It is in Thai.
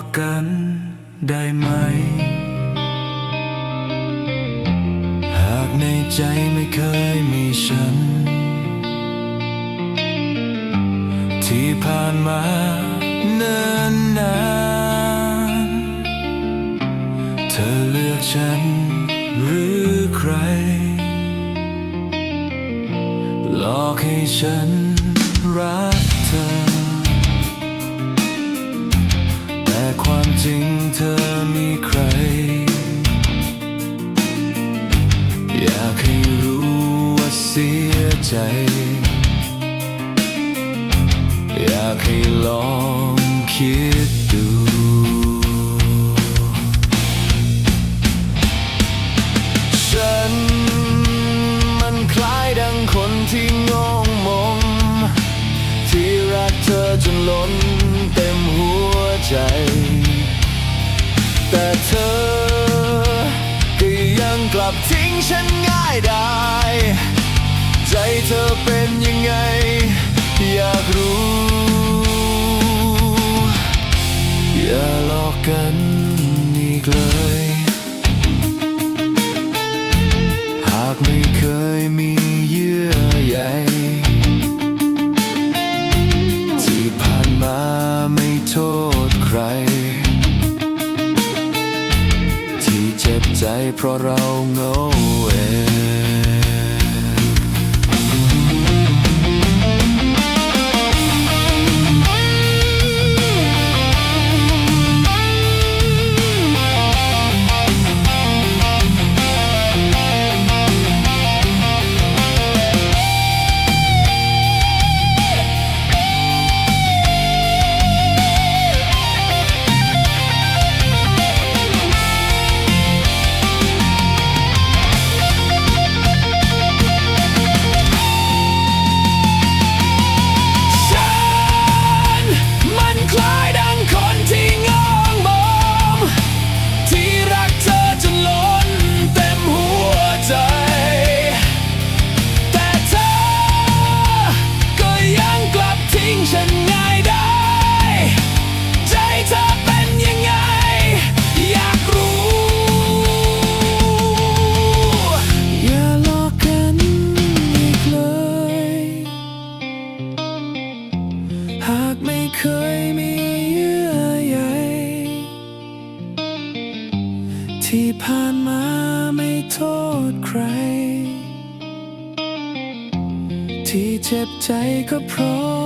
อกันได้ไหม หากในใจไม่เคยมีฉัน ที่ผ่านมาเนิ่นนานเธอเลือกฉันหรือใคร หลอกให้ฉันรัก อยากให้รู้ว่าเสียใจ อยากให้ลองคิดดูฉันมันคล้ายดังคนที่งงมง ที่รักเธอจนล้นเต็มหัวใจ แต่เธอ กลับทิ้งฉันง่ายได้ ใจเพราะเราเหงาเอง ที่ผ่านมาไม่โทษใคร ที่เจ็บใจก็เพราะ